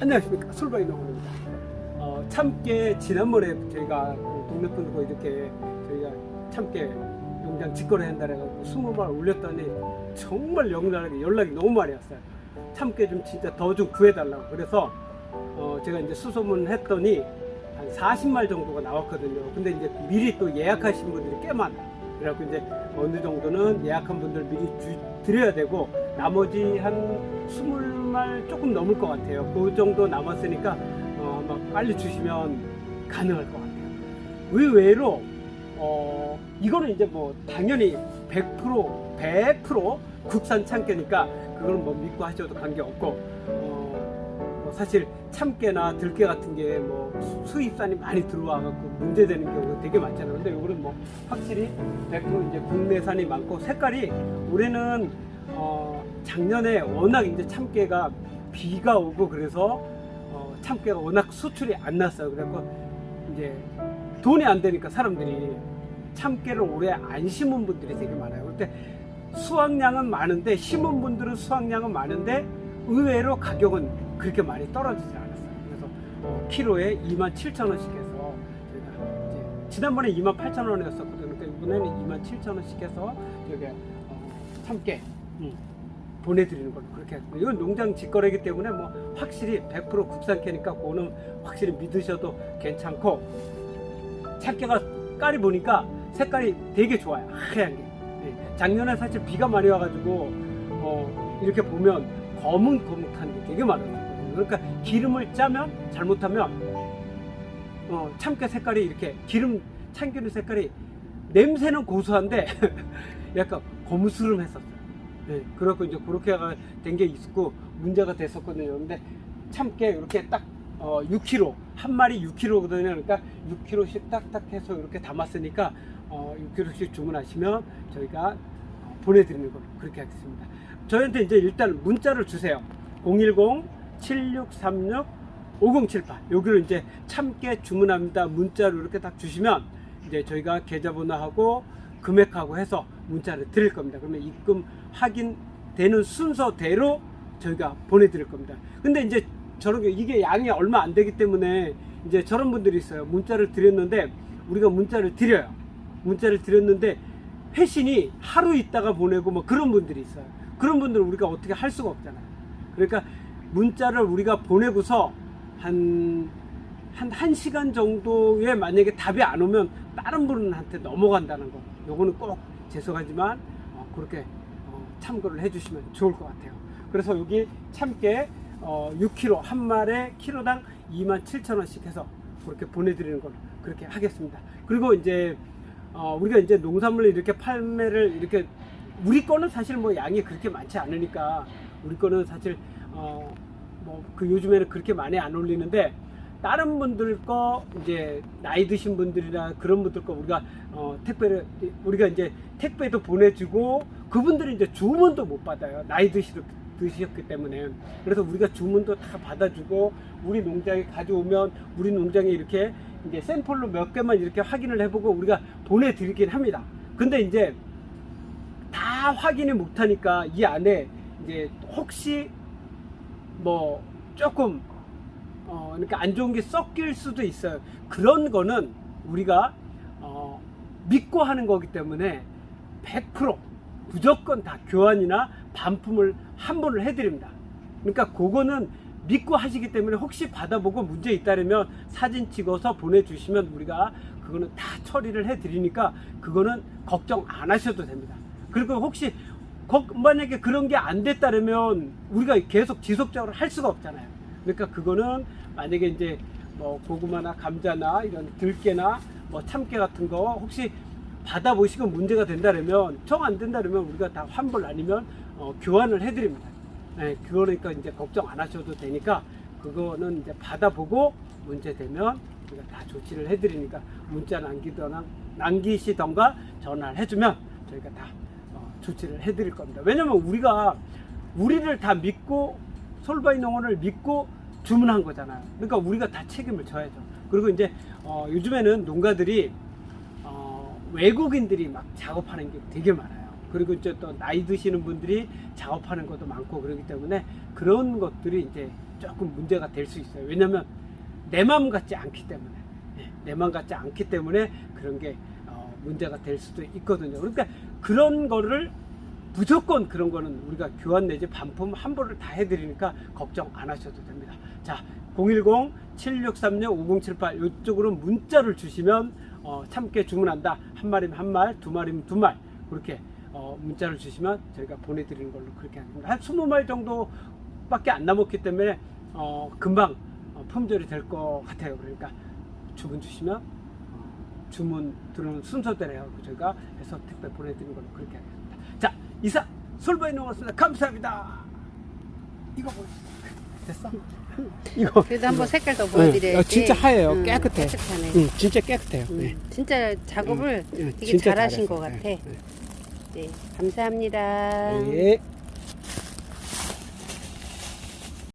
안녕하십니까 솔바이 농원입니다. 어, 참깨 지난번에 저희가 그 동네 분들과 이렇게 저희가 참깨 농장 직거래 한다고 해가지고 20만 올렸더니 정말 영란하게 연락이 너무 많이 왔어요. 참깨 좀 진짜 더 좀 구해달라고 그래서 어, 제가 이제 수소문 했더니 한 40말 정도가 나왔거든요. 근데 이제 미리 또 예약하신 분들이 꽤 많아요. 그래갖고 이제 어느 정도는 예약한 분들 미리 주, 드려야 되고 나머지 한 20말 조금 넘을 것 같아요. 그 정도 남았으니까 어, 빨리 주시면 가능할 것 같아요. 의외로 어, 이거는 이제 뭐 당연히 100% 100% 국산 참깨니까 그거는 뭐 믿고 하셔도 관계없고 어, 뭐 사실 참깨나 들깨 같은 게 뭐 수입산이 많이 들어와 갖고 문제되는 경우가 되게 많잖아요. 근데 이거는 뭐 확실히 100% 이제 국내산이 많고 색깔이 올해는 어, 작년에 워낙 이제 참깨가 비가 오고 그래서 어, 참깨가 워낙 수출이 안 났어요. 그래갖고 이제 돈이 안 되니까 사람들이 참깨를 올해 안 심은 분들이 되게 많아요. 근데 수확량은 많은데 심은 분들은 수확량은 많은데 의외로 가격은 그렇게 많이 떨어지지 않았어요. 그래서 어, 키로에 2만 7천 원씩 해서 저희가 이제 지난번에 2만 8천 원이었었거든요. 그러니까 이번에는 2만 7천 원씩 해서 저기 어, 참깨 음, 보내드리는 걸로 그렇게 했고 이건 농장 직거래이기 때문에 뭐 확실히 100% 국산캐니까 그거는 확실히 믿으셔도 괜찮고 참깨가 깔이 보니까 색깔이 되게 좋아요 하얀 게 예, 작년에 사실 비가 많이 와가지고 어, 이렇게 보면 검은 거뭇한 게 되게 많아요 그러니까 기름을 짜면 잘못하면 어, 참깨 색깔이 이렇게 기름 참기름 색깔이 냄새는 고소한데 약간 거무스름했었어요 네, 그래갖고 이제 그렇게 된 게 있었고 문제가 됐었거든요. 근데 참깨 이렇게 딱 어, 6kg 한 마리 6kg거든요. 그러니까 6kg씩 딱딱 해서 이렇게 담았으니까 어, 6kg씩 주문하시면 저희가 어, 보내드리는 걸로 그렇게 하겠습니다. 저희한테 이제 일단 문자를 주세요. 010-7636-5078 여기로 이제 참깨 주문합니다. 문자로 이렇게 딱 주시면 이제 저희가 계좌번호하고 금액하고 해서 문자를 드릴 겁니다. 그러면 입금 확인되는 순서대로 저희가 보내드릴 겁니다. 근데 이제 저런 게 이게 양이 얼마 안 되기 때문에 이제 저런 분들이 있어요. 문자를 드렸는데 우리가 문자를 드려요. 문자를 드렸는데 회신이 하루 있다가 보내고 뭐 그런 분들이 있어요. 그런 분들은 우리가 어떻게 할 수가 없잖아요. 그러니까 문자를 우리가 보내고서 한, 한, 한 시간 정도에 만약에 답이 안 오면 다른 분한테 넘어간다는 거. 요거는 꼭 죄송하지만 어, 그렇게 어, 참고를 해주시면 좋을 것 같아요. 그래서 여기 참깨 어, 6kg 한 마리에 키로당 27,000원씩 해서 그렇게 보내드리는 걸로 그렇게 하겠습니다. 그리고 이제 어, 우리가 이제 농산물을 이렇게 판매를 이렇게 우리 거는 사실 뭐 양이 그렇게 많지 않으니까 우리 거는 사실 어, 뭐 그 요즘에는 그렇게 많이 안 올리는데 다른 분들 거 이제 나이 드신 분들이나 그런 분들 거 우리가 어, 택배를 우리가 이제 택배도 보내주고 그분들이 이제 주문도 못 받아요. 나이 드시, 드셨기 때문에. 그래서 우리가 주문도 다 받아주고 우리 농장에 가져오면 우리 농장에 이렇게 이제 샘플로 몇 개만 이렇게 확인을 해보고 우리가 보내드리긴 합니다. 근데 이제 다 확인을 못하니까 이 안에 이제 혹시 뭐 조금 어 그러니까 안 좋은 게 섞일 수도 있어요. 그런 거는 우리가 어 믿고 하는 거기 때문에 100% 무조건 다 교환이나 반품을 환불을 해드립니다. 그러니까 그거는 믿고 하시기 때문에 혹시 받아보고 문제 있다면 사진 찍어서 보내주시면 우리가 그거는 다 처리를 해드리니까 그거는 걱정 안 하셔도 됩니다. 그리고 혹시 거- 만약에 그런 게 안 됐다면 우리가 계속 지속적으로 할 수가 없잖아요. 그러니까 그거는 만약에 이제 뭐 고구마나 감자나 이런 들깨나 뭐 참깨 같은 거 혹시 받아보시고 문제가 된다면 정 안 된다면 우리가 다 환불 아니면 어, 교환을 해드립니다. 네, 그거니까 이제 걱정 안 하셔도 되니까 그거는 이제 받아보고 문제 되면 우리가 다 조치를 해드리니까 문자 남기거나 남기시던가 전화를 해주면 저희가 다 어, 조치를 해드릴 겁니다. 왜냐면 우리가 우리를 다 믿고 솔바이 농원을 믿고 주문한 거잖아요. 그러니까 우리가 다 책임을 져야죠. 그리고 이제 어, 요즘에는 농가들이 어, 외국인들이 막 작업하는 게 되게 많아요. 그리고 이제 또 나이 드시는 분들이 작업하는 것도 많고 그렇기 때문에 그런 것들이 이제 조금 문제가 될 수 있어요. 왜냐면 내 마음 같지 않기 때문에 예, 내 마음 같지 않기 때문에 그런 게 어, 문제가 될 수도 있거든요. 그러니까 그런 거를 무조건 그런 거는 우리가 교환 내지 반품 환불을 다 해드리니까 걱정 안 하셔도 됩니다. 자, 010-7636-5078 이쪽으로 문자를 주시면 어, 참깨 주문한다. 한 마리면 한 말, 두 마리면 두 말. 그렇게 어, 문자를 주시면 저희가 보내드리는 걸로 그렇게 합니다. 한 20말 정도밖에 안 남았기 때문에 어, 금방 어, 품절이 될 것 같아요. 그러니까 주문 주시면 어, 주문 들어오는 순서대로 저희가 해서 택배 보내드리는 걸로 그렇게 하겠습니다. 자, 이상 솔바이 농었습니다. 감사합니다. 이거 뭐 됐어? 이거 그래도 한번 색깔 더 네, 보여드려야지. 어, 진짜 하얘요. 응, 깨끗해. 깨끗하네. 응, 진짜 깨끗해요. 음, 네. 진짜 작업을 응, 되게 진짜 잘하신 잘했어요. 것 같아. 네, 네, 감사합니다. 네. 예.